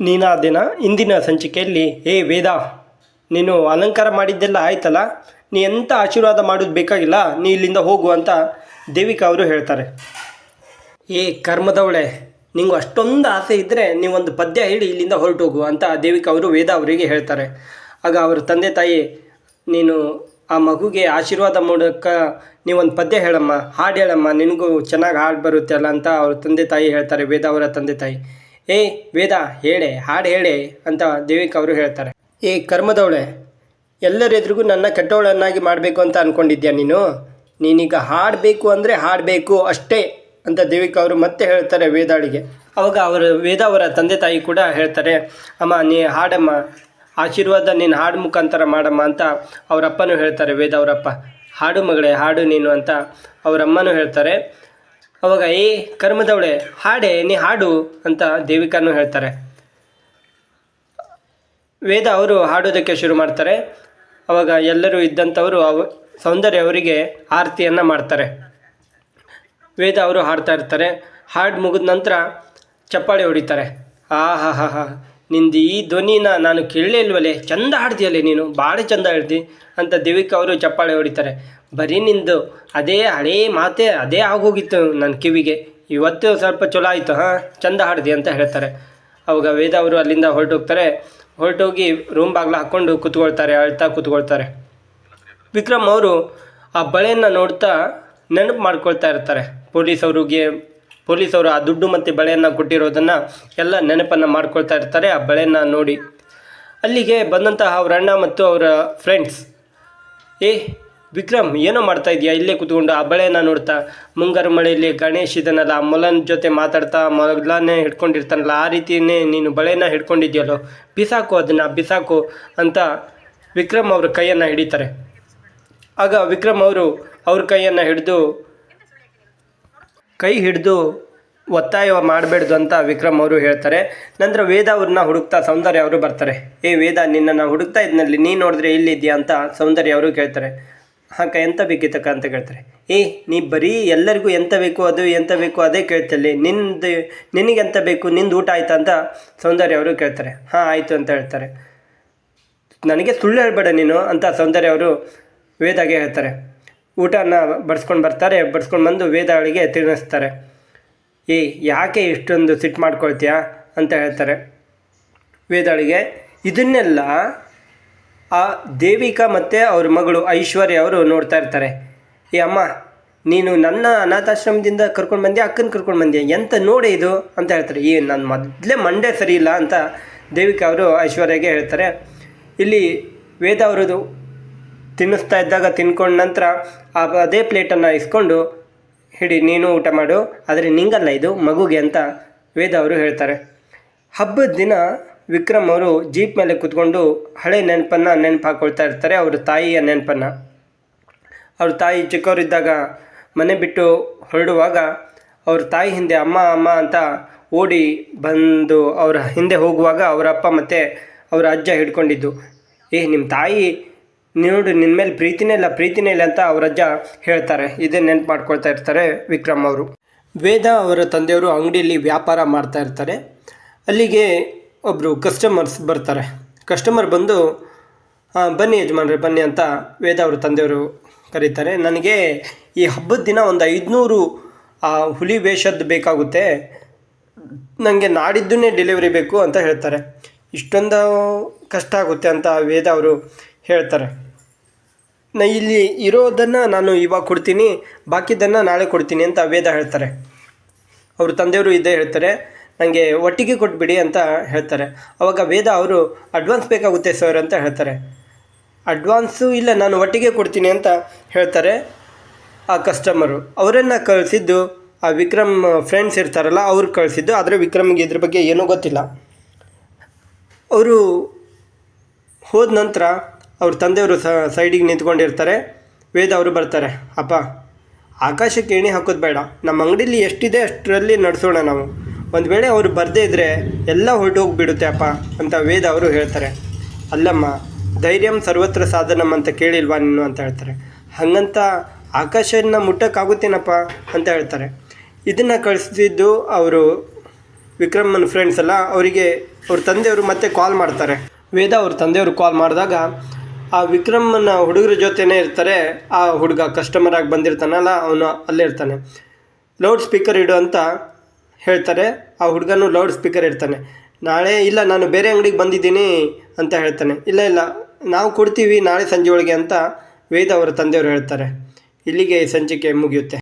ನೀನು ಆ ದಿನ, ಇಂದಿನ ಸಂಚಿಕೆಯಲ್ಲಿ, ಏ ವೇದ, ನೀನು ಅಲಂಕಾರ ಮಾಡಿದ್ದೆಲ್ಲ ಆಯ್ತಲ್ಲ? ನೀ ಎಂಥ ಆಶೀರ್ವಾದ ಮಾಡೋದು ಬೇಕಾಗಿಲ್ಲ? ನೀ ಇಲ್ಲಿಂದ ಹೋಗು ಅಂತ ದೇವಿಕಾ ಅವರು ಹೇಳ್ತಾರೆ. ಏ ಕರ್ಮದವಳೆ, ನಿಂಗೆ ಅಷ್ಟೊಂದು ಆಸೆ ಇದ್ದರೆ ನೀವೊಂದು ಪದ್ಯ ಹೇಳಿ ಇಲ್ಲಿಂದ ಹೊರಟೋಗು ಅಂತ ದೇವಿಕಾ ಅವರು ವೇದ ಅವರಿಗೆ ಹೇಳ್ತಾರೆ. ಆಗ ಅವರ ತಂದೆ ತಾಯಿ, ನೀನು ಆ ಮಗುಗೆ ಆಶೀರ್ವಾದ ಮಾಡೋಕ್ಕೆ ನೀವೊಂದು ಪದ್ಯ ಹೇಳಮ್ಮ, ಹಾಡು ಹೇಳಮ್ಮ, ನಿನಗೂ ಚೆನ್ನಾಗಿ ಹಾಡು ಬರುತ್ತೆ ಅಲ್ಲ ಅಂತ ಅವ್ರ ತಂದೆ ತಾಯಿ ಹೇಳ್ತಾರೆ, ವೇದ ಅವರ ತಂದೆ ತಾಯಿ. ಏ, ವೇದ, ಹೇಳೆ, ಹಾಡು ಹೇಳೆ ಅಂತ ದೇವಿಕಾ ಅವರು ಹೇಳ್ತಾರೆ. ಏ, ಕರ್ಮದವಳೆ ಎಲ್ಲರ ಎದುರಿಗೂ ನನ್ನ ಕೆಟ್ಟವಳನ್ನಾಗಿ ಮಾಡಬೇಕು ಅಂತ ಅಂದ್ಕೊಂಡಿದ್ಯಾ ನೀನು? ನೀನೀಗ ಹಾಡಬೇಕು ಅಂದರೆ ಹಾಡಬೇಕು ಅಷ್ಟೇ ಅಂತ ದೇವಿಕಾ ಅವರು ಮತ್ತೆ ಹೇಳ್ತಾರೆ ವೇದಾಳಿಗೆ. ಅವಾಗ ಅವರು, ವೇದ ಅವರ ತಂದೆ ತಾಯಿ ಕೂಡ ಹೇಳ್ತಾರೆ, ಅಮ್ಮ, ನೀ ಹಾಡಮ್ಮ, ಆಶೀರ್ವಾದ ನೀನು ಹಾಡು ಮುಖಾಂತರ ಮಾಡಮ್ಮ ಅಂತ ಅವರಪ್ಪನೂ ಹೇಳ್ತಾರೆ, ವೇದ ಅವರಪ್ಪ. ಹಾಡು ಮಗಳೇ, ಹಾಡು ನೀನು ಅಂತ ಅವರಮ್ಮನೂ ಹೇಳ್ತಾರೆ. ಅವಾಗ, ಏ, ಕರ್ಮದವಳೆ, ಹಾಡೆ, ನೀ ಹಾಡು ಅಂತ ದೇವಿಕಾನು ಹೇಳ್ತಾರೆ. ವೇದ ಅವರು ಹಾಡೋದಕ್ಕೆ ಶುರು ಮಾಡ್ತಾರೆ. ಅವಾಗ ಎಲ್ಲರೂ ಇದ್ದಂಥವರು ಅವ, ಸೌಂದರ್ಯ ಅವರಿಗೆ ಆರತಿಯನ್ನು ಮಾಡ್ತಾರೆ. ವೇದ ಅವರು ಹಾಡ್ತಾ ಇರ್ತಾರೆ. ಹಾಡು ಮುಗಿದ ನಂತರ ಚಪ್ಪಾಳೆ ಹೊಡಿತಾರೆ. ಆ, ಹಾ ಹಾ ಹಾ. ನಿಂದು ಈ ಧ್ವನಿನ ನಾನು ಕೇಳಲೇ ಇಲ್ವಲ್ಲೇ ಚಂದ ಹಾಡ್ತೀಯಲ್ಲೇ ನೀನು? ಭಾಳ ಚಂದ ಹೇಳ್ತಿ ಅಂತ ದೇವಿಕ ಅವರು ಚಪ್ಪಾಳೆ ಹೊಡಿತಾರೆ. ಬರೀ ನಿಂದು ಅದೇ ಹಳೇ ಮಾತೇ, ಅದೇ ಆಗೋಗಿತ್ತು ನನ್ನ ಕಿವಿಗೆ. ಇವತ್ತು ಸ್ವಲ್ಪ ಚಲೋ ಆಯಿತು, ಹಾಂ? ಚಂದ ಹಾಡ್ದಿ ಅಂತ ಹೇಳ್ತಾರೆ. ಅವಾಗ ವೇದ ಅವರು ಅಲ್ಲಿಂದ ಹೊರಟೋಗ್ತಾರೆ. ಹೊರಟೋಗಿ ರೂಮ್ ಬಾಗ್ಲ ಹಾಕ್ಕೊಂಡು ಕೂತ್ಕೊಳ್ತಾರೆ, ಅಳ್ತಾ ಕೂತ್ಕೊಳ್ತಾರೆ. ವಿಕ್ರಮ್ ಅವರು ಆ ಬಳೆಯನ್ನು ನೋಡ್ತಾ ನೆನಪು ಮಾಡ್ಕೊಳ್ತಾ ಇರ್ತಾರೆ. ಪೊಲೀಸ್ ಅವ್ರಿಗೆ ಪೊಲೀಸ್ ಅವರು ಆ ದುಡ್ಡು ಮತ್ತು ಬಳೆಯನ್ನು ಕೊಟ್ಟಿರೋದನ್ನು ಎಲ್ಲ ನೆನಪನ್ನು ಮಾಡ್ಕೊಳ್ತಾ ಇರ್ತಾರೆ. ಆ ಬಳೆಯನ್ನು ನೋಡಿ ಅಲ್ಲಿಗೆ ಬಂದಂತಹ ಅವ್ರ ಅಣ್ಣ ಮತ್ತು ಅವರ ಫ್ರೆಂಡ್ಸ್ ಏ ವಿಕ್ರಮ್, ಏನೋ ಮಾಡ್ತಾ ಇದೆಯಾ? ಇಲ್ಲೇ ಕೂತ್ಕೊಂಡು ಆ ಬಳೆಯನ್ನು ನೋಡ್ತಾ, ಮುಂಗಾರು ಮಳೆಯಲ್ಲಿ ಗಣೇಶ್ ಇದನ್ನಲ್ಲ ಆ ಮೊಲನ ಜೊತೆ ಮಾತಾಡ್ತಾ, ಮೊದಲನೇ ಹಿಡ್ಕೊಂಡಿರ್ತಾನಲ್ಲ, ಆ ರೀತಿಯೇ ನೀನು ಬಳೆಯನ್ನ ಹಿಡ್ಕೊಂಡಿದ್ಯಲ್ಲೋ? ಬಿಸಾಕು ಅದನ್ನು, ಬಿಸಾಕು ಅಂತ ವಿಕ್ರಮ್ ಅವ್ರ ಕೈಯನ್ನು ಹಿಡಿತಾರೆ. ಆಗ ವಿಕ್ರಮ್ ಅವರು ಅವ್ರ ಕೈಯನ್ನು ಹಿಡಿದು ಕೈ ಹಿಡಿದು ಒತ್ತಾಯ ಮಾಡಬೇಡ್ದು ಅಂತ ವಿಕ್ರಮ್ ಅವರು ಹೇಳ್ತಾರೆ. ನಂತರ ವೇದ ಅವ್ರನ್ನ ಹುಡುಕ್ತಾ ಸೌಂದರ್ಯ ಅವರು ಬರ್ತಾರೆ. ಏ ವೇದ ನಿನ್ನನ್ನು ಹುಡುಕ್ತಾ ಇದ್ನಲ್ಲಿ ನೀ ನೋಡಿದ್ರೆ ಎಲ್ಲಿದ್ಯಾ ಅಂತ ಸೌಂದರ್ಯ ಅವರು ಕೇಳ್ತಾರೆ. ಹಾಕ, ಎಂತ ಬೇಕಿತ್ತಕ್ಕ ಅಂತ ಕೇಳ್ತಾರೆ. ಏ, ನೀ ಬರೀ ಎಲ್ಲರಿಗೂ ಎಂತ ಬೇಕು ಅದು, ಎಂತ ಬೇಕು ಅದೇ ಕೇಳ್ತಲ್ಲಿ ನಿಂದು, ನಿನಗೆ ಎಂತ ಬೇಕು, ನಿಂದು ಊಟ ಆಯ್ತಾ ಅಂತ ಸೌಂದರ್ಯ ಅವರು ಕೇಳ್ತಾರೆ. ಹಾಂ, ಆಯಿತು ಅಂತ ಹೇಳ್ತಾರೆ. ನನಗೆ ಸುಳ್ಳು ಹೇಳ್ಬೇಡ ನೀನು ಅಂತ ಸೌಂದರ್ಯ ಅವರು ವೇದಾಗೆ ಹೇಳ್ತಾರೆ. ಊಟನ ಬಡಿಸ್ಕೊಂಡು ಬರ್ತಾರೆ, ಬಡಿಸ್ಕೊಂಡು ಬಂದು ವೇದಾಳಿಗೆ ತಿನ್ನಿಸ್ತಾರೆ ಏ, ಯಾಕೆ ಇಷ್ಟೊಂದು ಸಿಟ್ಟು ಮಾಡ್ಕೊಳ್ತೀಯಾ? ಅಂತ ಹೇಳ್ತಾರೆ. ವೇದಾಳಿಗೆ, ಇದನ್ನೆಲ್ಲ ಆ ದೇವಿಕಾ ಮತ್ತು ಅವ್ರ ಮಗಳು ಐಶ್ವರ್ಯ ಅವರು ನೋಡ್ತಾ ಇರ್ತಾರೆ. ಏ, ಅಮ್ಮ, ನೀನು ನನ್ನ ಅನಾಥಾಶ್ರಮದಿಂದ ಕರ್ಕೊಂಡು ಬಂದೆ ಅಕ್ಕನ ಕರ್ಕೊಂಡು ಬಂದೆ ಎಂತ ನೋಡಿ ಇದು? ಅಂತ ಹೇಳ್ತಾರೆ. ಏ ನನ್ನ ಮೊದಲೇ ಮಂಡೆ ಸರಿ ಇಲ್ಲ ಅಂತ ದೇವಿಕಾ ಅವರು ಐಶ್ವರ್ಯಗೆ ಹೇಳ್ತಾರೆ. ಇಲ್ಲಿ ವೇದ ಅವರದು ತಿನ್ನಿಸ್ತಾ ಇದ್ದಾಗ ತಿನ್ಕೊಂಡ ನಂತರ ಆ ಅದೇ ಪ್ಲೇಟನ್ನು ಇಸ್ಕೊಂಡು, ಹಿಡಿ, ನೀನು ಊಟ ಮಾಡು. ಆದರೆ ನಿಂಗಲ್ಲ ಇದು, ಮಗುಗೆ, ಅಂತ ವೇದ ಅವರು ಹೇಳ್ತಾರೆ. ಹಬ್ಬದ ದಿನ ವಿಕ್ರಮ್ ಅವರು ಜೀಪ್ ಮೇಲೆ ಕೂತ್ಕೊಂಡು ಹಳೆ ನೆನಪನ್ನು ನೆನಪು ಹಾಕ್ಕೊಳ್ತಾ ಇರ್ತಾರೆ, ಅವ್ರ ತಾಯಿಯ ನೆನಪನ್ನು. ಅವ್ರ ತಾಯಿ ಚಿಕ್ಕವರಿದ್ದಾಗ ಮನೆ ಬಿಟ್ಟು ಹೊರಡುವಾಗ ಅವ್ರ ತಾಯಿ ಹಿಂದೆ ಅಮ್ಮ ಅಮ್ಮ ಅಂತ ಓಡಿ ಬಂದು ಅವರ ಹಿಂದೆ ಹೋಗುವಾಗ ಅವರ ಅಪ್ಪ ಮತ್ತು ಅವರ ಅಜ್ಜ ಹಿಡ್ಕೊಂಡಿದ್ದು. ಏ ನಿಮ್ಮ ತಾಯಿ ನೋಡು ನಿನ್ನ ಮೇಲೆ ಪ್ರೀತಿನೇ ಇಲ್ಲ ಪ್ರೀತಿನೇ ಇಲ್ಲ ಅಂತ ಅವರ ಅಜ್ಜ ಹೇಳ್ತಾರೆ. ಇದೇ ನೆನ್ಪು ಮಾಡ್ಕೊಳ್ತಾ ಇರ್ತಾರೆ ವಿಕ್ರಮ್ ಅವರು. ವೇದ ಅವರ ತಂದೆಯವರು ಅಂಗಡಿಯಲ್ಲಿ ವ್ಯಾಪಾರ ಮಾಡ್ತಾ ಇರ್ತಾರೆ. ಅಲ್ಲಿಗೆ ಒಬ್ಬರು ಕಸ್ಟಮರ್ಸ್ ಬರ್ತಾರೆ. ಕಸ್ಟಮರ್ ಬಂದು ಬನ್ನಿ ಯಜಮಾನ್ರೆ, ಬನ್ನಿ ಅಂತ ವೇದ ಅವರ ತಂದೆಯವರು ಕರೀತಾರೆ. ನನಗೆ ಈ ಹಬ್ಬದ ದಿನ ಒಂದು ಐದುನೂರು ಹುಲಿ ವೇಷದ್ದು ಬೇಕಾಗುತ್ತೆ. ನನಗೆ ನಾಡಿದ್ದನ್ನೇ ಡೆಲಿವರಿ ಬೇಕು ಅಂತ ಹೇಳ್ತಾರೆ. ಇಷ್ಟೊಂದು ಕಷ್ಟ ಆಗುತ್ತೆ ಅಂತ ವೇದ ಅವರು ಹೇಳ್ತಾರೆ. ನಾ ಇಲ್ಲಿ ಇರೋದನ್ನು ನಾನು ಇವಾಗ ಕೊಡ್ತೀನಿ ಬಾಕಿದ್ದನ್ನು ನಾಳೆ ಕೊಡ್ತೀನಿ ಅಂತ ವೇದ ಹೇಳ್ತಾರೆ. ಅವರು ತಂದೆಯವರು ಇದ್ದೇ ಹೇಳ್ತಾರೆ ನನಗೆ ಒಟ್ಟಿಗೆ ಕೊಟ್ಬಿಡಿ ಅಂತ ಹೇಳ್ತಾರೆ. ಅವಾಗ ವೇದ ಅವರು ಅಡ್ವಾನ್ಸ್ ಬೇಕಾಗುತ್ತೆ ಸರ್ ಅಂತ ಹೇಳ್ತಾರೆ. ಅಡ್ವಾನ್ಸು ಇಲ್ಲ, ನಾನು ಒಟ್ಟಿಗೆ ಕೊಡ್ತೀನಿ ಅಂತ ಹೇಳ್ತಾರೆ ಆ ಕಸ್ಟಮರು ಅವರನ್ನು ಕಳಿಸಿದ್ದು, ಆ ವಿಕ್ರಮ್ ಫ್ರೆಂಡ್ಸ್ ಇರ್ತಾರಲ್ಲ, ಅವ್ರು ಕಳಿಸಿದ್ದು, ಆದರೆ ವಿಕ್ರಮ್ಗೆ ಇದ್ರ ಬಗ್ಗೆ ಏನೂ ಗೊತ್ತಿಲ್ಲ. ಅವರು ಹೋದ ನಂತರ ಅವ್ರ ತಂದೆಯವರು ಸೈಡಿಗೆ ನಿಂತ್ಕೊಂಡಿರ್ತಾರೆ. ವೇದ ಅವರು ಬರ್ತಾರೆ, ಅಪ್ಪ, ಆಕಾಶಕ್ಕೆ ಏಣಿ ಹಾಕೋದು ಬೇಡ. ನಮ್ಮ ಅಂಗಡೀಲಿ ಎಷ್ಟಿದೆ ಅಷ್ಟರಲ್ಲಿ ನಡೆಸೋಣ ನಾವು. ಒಂದು ವೇಳೆ ಅವರು ಬರದೇ ಇದ್ದರೆ ಎಲ್ಲ ಹೊರಟೋಗ್ಬಿಡುತ್ತೆ, ಅಪ್ಪ, ಅಂತ ವೇದ ಅವರು ಹೇಳ್ತಾರೆ. ಅಲ್ಲಮ್ಮ, ಧೈರ್ಯಂ ಸರ್ವತ್ರ ಸಾಧನಂ ಅಂತ ಕೇಳಿಲ್ವಾ ನೀನು? ಅಂತ ಹೇಳ್ತಾರೆ. ಹಾಗಂತ ಆಕಾಶನ ಮುಟ್ಟಕ್ಕಾಗುತ್ತೇನಪ್ಪ? ಅಂತ ಹೇಳ್ತಾರೆ. ಇದನ್ನು ಕಳಿಸಿದ್ದು ಅವರು ವಿಕ್ರಮನ್ ಫ್ರೆಂಡ್ಸ್ ಎಲ್ಲ ಅವರಿಗೆ ಅವ್ರ ತಂದೆಯವರು ಮತ್ತೆ ಕಾಲ್ ಮಾಡ್ತಾರೆ. ವೇದ ಅವ್ರ ತಂದೆಯವರು ಕಾಲ್ ಮಾಡಿದಾಗ ಆ ವಿಕ್ರಮನ ಹುಡುಗರ ಜೊತೆನೇ ಇರ್ತಾರೆ, ಆ ಹುಡುಗ ಕಸ್ಟಮರ್ ಆಗಿ ಬಂದಿರ್ತಾನಲ್ಲ, ಅವನು ಅಲ್ಲೇ ಇರ್ತಾನೆ. ಲೌಡ್ ಸ್ಪೀಕರ್ ಇಡು ಅಂತ ಹೇಳ್ತಾರೆ, ಆ ಹುಡುಗನು ಲೌಡ್ ಸ್ಪೀಕರ್ ಇರ್ತಾನೆ ನಾಳೆ ಇಲ್ಲ, ನಾನು ಬೇರೆ ಅಂಗಡಿಗೆ ಬಂದಿದ್ದೀನಿ ಅಂತ ಹೇಳ್ತಾನೆ. ಇಲ್ಲ ಇಲ್ಲ, ನಾವು ಕೊಡ್ತೀವಿ ನಾಳೆ ಸಂಜೆ ಒಳಗೆ ಅಂತ ವೇದ ಅವರ ತಂದೆಯವರು ಹೇಳ್ತಾರೆ. ಇಲ್ಲಿಗೆ ಸಂಚಿಕೆ ಮುಗಿಯುತ್ತೆ.